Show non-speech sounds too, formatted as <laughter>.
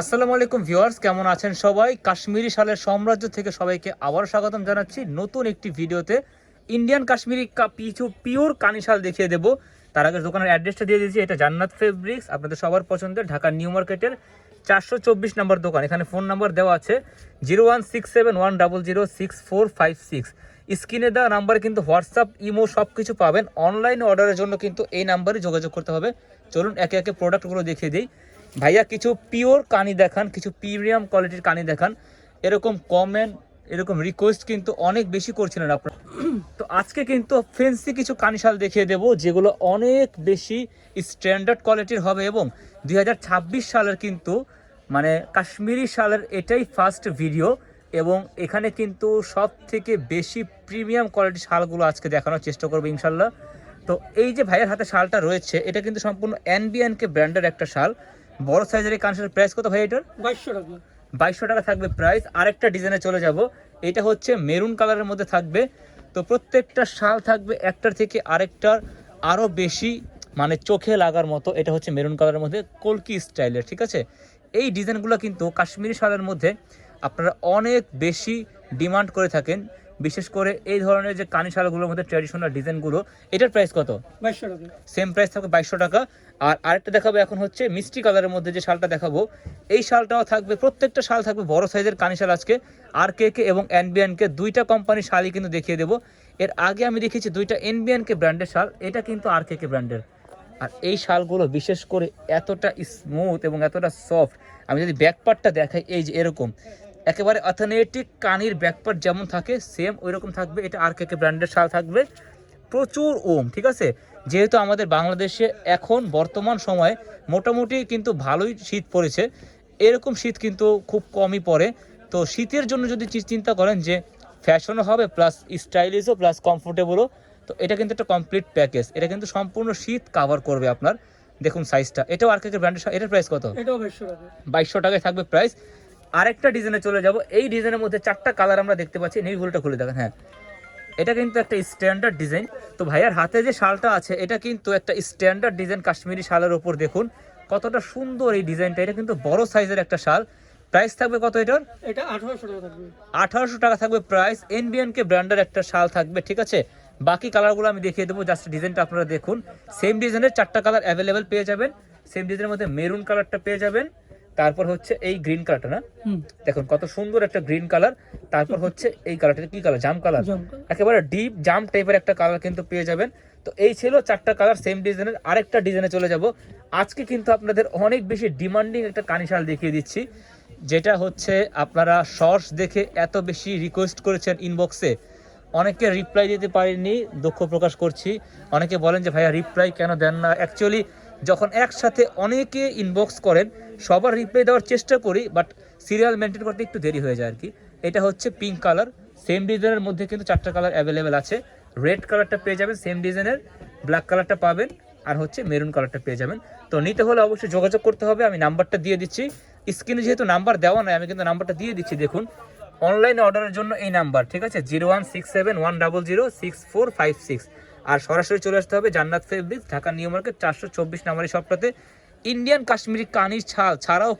আসসালামু আলাইকুম ভিউয়ার্স, কেমন আছেন সবাই? কাশ্মীরি শালের সাম্রাজ্য থেকে সবাইকে আবার স্বাগতম জানাচ্ছি নতুন একটি ভিডিওতে। ইন্ডিয়ান কাশ্মীরি কিছু পিওর কানিশাল দেখিয়ে দেব। তার আগে দোকানের অ্যাড্রেসটা দিয়ে দিয়েছি, এটা জান্নাত ফেব্রিক্স আপনাদের সবার পছন্দের ঢাকা নিউ মার্কেটের চারশো চব্বিশ নম্বর দোকান। এখানে ফোন নাম্বার দেওয়া আছে zero one six seven one double zero six four five six. স্ক্রিনে দেওয়া নাম্বারে কিন্তু হোয়াটসঅ্যাপ, ইমো সব কিছু পাবেন। অনলাইন অর্ডারের জন্য কিন্তু এই নাম্বারে যোগাযোগ করতে হবে। চলুন একে একে প্রোডাক্টগুলো দেখিয়ে দিই। ভাইয়া, কিছু পিওর কানি দেখান, কিছু প্রিমিয়াম কোয়ালিটির কানি দেখান। এরকম কমেন্ট এরকম রিকোয়েস্ট কিন্তু অনেক বেশি করছিলেন আপনারা। <clears throat> তো আজকে কিন্তু ফেন্সি কিছু কানিশাল দেখিয়ে দেব, যেগুলো অনেক বেশি স্ট্যান্ডার্ড কোয়ালিটির হবে এবং দুই হাজার ছাব্বিশ সালের কিন্তু মানে কাশ্মীরি সালের এটাই ফার্স্ট ভিডিও এবং এখানে কিন্তু সব থেকে বেশি প্রিমিয়াম কোয়ালিটির শালগুলো আজকে দেখানোর চেষ্টা করব ইনশাল্লাহ। তো এই যে ভাইয়ের হাতে শালটা রয়েছে, এটা কিন্তু সম্পূর্ণ এনবিএনকে ব্র্যান্ডের একটা শাল। বড় সাইজের এই কানশালের প্রাইস কত ভাই এটার? বাইশশো টাকা। বাইশশো টাকা থাকবে প্রাইস আরেকটা ডিজাইনে চলে যাব। এটা হচ্ছে মেরুন কালারের মধ্যে থাকবে। তো প্রত্যেকটা শাল থাকবে একটার থেকে আরেকটার আরও বেশি মানে চোখে লাগার মতো। এটা হচ্ছে মেরুন কালারের মধ্যে কলকি স্টাইলের ঠিক আছে? এই ডিজাইনগুলো কিন্তু কাশ্মীরি শালের মধ্যে আপনারা অনেক বেশি ডিমান্ড করে থাকেন। বিশেষ করে এই ধরনের যে কানি শালগুলোর মধ্যে ট্র্যাডিশনাল ডিজাইনগুলো এটার প্রাইস কত? বাইশশো টাকা। সেম প্রাইস থাকবে বাইশশো টাকা। আর আরেকটা দেখাবো এখন হচ্ছে মিষ্টি কালারের মধ্যে যে শালটা দেখাবো এই শালটাও থাকবে প্রত্যেকটা শাল থাকবে বড় সাইজের কানি শাল আজকে। আর কে কে এবং এনবিএনকে দুইটা কোম্পানির শালই কিন্তু দেখিয়ে দেবো। এর আগে আমি দেখেছি দুইটা এনবিএনকে ব্র্যান্ডের শাল এটা কিন্তু আর কে কে ব্র্যান্ডের আর এই শালগুলো বিশেষ করে এতটা স্মুথ এবং এতটা সফট আমি যদি ব্যাকপার্টটা দেখাই এই যে এরকম। একেবারে অথেনেটিক কানির ব্যাকপার্ট যেমন থাকে সেম ওই রকম থাকবে। এটা আর কে কে ব্র্যান্ডের শাল থাকবে। প্রচুর ওম ঠিক আছে? যেহেতু আমাদের বাংলাদেশে এখন বর্তমান সময়ে মোটামুটি কিন্তু ভালোই শীত পড়েছে। এরকম শীত কিন্তু খুব কমই পড়ে। তো শীতের জন্য যদি চিন্তা করেন যে ফ্যাশনও হবে প্লাস স্টাইলিশও প্লাস কমফোর্টেবলও তো এটা কিন্তু একটা কমপ্লিট প্যাকেজ এটা কিন্তু সম্পূর্ণ শীত কাভার করবে আপনার। দেখুন সাইজটা এটাও আর কে ব্র্যান্ডের এটার প্রাইস কত? বাইশশো টাকায় থাকবে প্রাইস আরেকটা ডিজাইনে চলে যাব। এই ডিজাইনের মধ্যে চারটা কালার আমরা দেখতে পাচ্ছি। নেই ভুলটা খুলে দেখেন হ্যাঁ। এটা কিন্তু একটা স্ট্যান্ডার্ড ডিজাইন তো ভাইয়ার হাতে যে শালটা আছে এটা কিন্তু একটা স্ট্যান্ডার্ড ডিজাইন কাশ্মীরি শালের ওপর দেখুন। কতটা সুন্দর এই ডিজাইনটা এটা কিন্তু বড় সাইজের একটা শাল। প্রাইস থাকবে কত এটার? এটা আঠারোশো টাকা থাকবে। আঠারোশো টাকা থাকবে প্রাইস এনবিএনকে ব্র্যান্ডের একটা শাল থাকবে ঠিক আছে? বাকি কালারগুলো আমি দেখিয়ে দেবো। জাস্ট ডিজাইনটা আপনারা দেখুন। সেম ডিজাইনের চারটা কালার অ্যাভেলেবেল পেয়ে যাবেন। সেম ডিজাইনের মধ্যে মেরুন কালারটা পেয়ে যাবেন। তারপর হচ্ছে এই গ্রিন কালারটা না? দেখুন কত সুন্দর একটা গ্রিন কালার তারপর হচ্ছে এই কালারটা কি কালার জাম কালার একেবারে ডিপ জাম টাইপের একটা কালার কিন্তু পেয়ে যাবেন। তো এই ছিল চারটা কালার সেম ডিজাইনের আরেকটা ডিজাইনে চলে যাব। আজকে কিন্তু আপনাদের অনেক বেশি ডিমান্ডিং একটা কানিশাল দেখিয়ে দিচ্ছি যেটা হচ্ছে আপনারা শর্টস দেখে এত বেশি রিকোয়েস্ট করেছেন ইনবক্সে অনেকে রিপ্লাই দিতে পারিনি দুঃখ প্রকাশ করছি। অনেকে বলেন যে ভাইয়া রিপ্লাই কেন দেন না? অ্যাকচুয়ালি যখন একসাথে অনেকে ইনবক্স করেন, সবার রিপ্লাই দেওয়ার চেষ্টা করি বাট সিরিয়াল মেনটেন করতে একটু দেরি হয়ে যায় আর কি। এটা হচ্ছে পিঙ্ক কালার সেম ডিজাইনের মধ্যে কিন্তু চারটা কালার অ্যাভেলেবেল আছে। রেড কালারটা পেয়ে যাবেন সেম ডিজাইনের ব্ল্যাক কালারটা পাবেন, আর হচ্ছে মেরুন কালারটা পেয়ে যাবেন। তো নিতে হলে অবশ্যই যোগাযোগ করতে হবে, আমি নাম্বারটা দিয়ে দিচ্ছি। স্ক্রিনে যেহেতু নাম্বার দেওয়া নয় আমি কিন্তু নাম্বারটা দিয়ে দিচ্ছি, দেখুন। অনলাইনে অর্ডারের জন্য এই নাম্বার, ঠিক আছে? Zero one six seven one double zero six four five six. আর সরাসরি চলে আসতে হবে জান্নাত ফেব্রিক্স ঢাকা নিউ মার্কেট, চারশো চব্বিশ নাম্বারের শপটাতে ইন্ডিয়ান কাশ্মীরি কানির ছাল ছাড়াও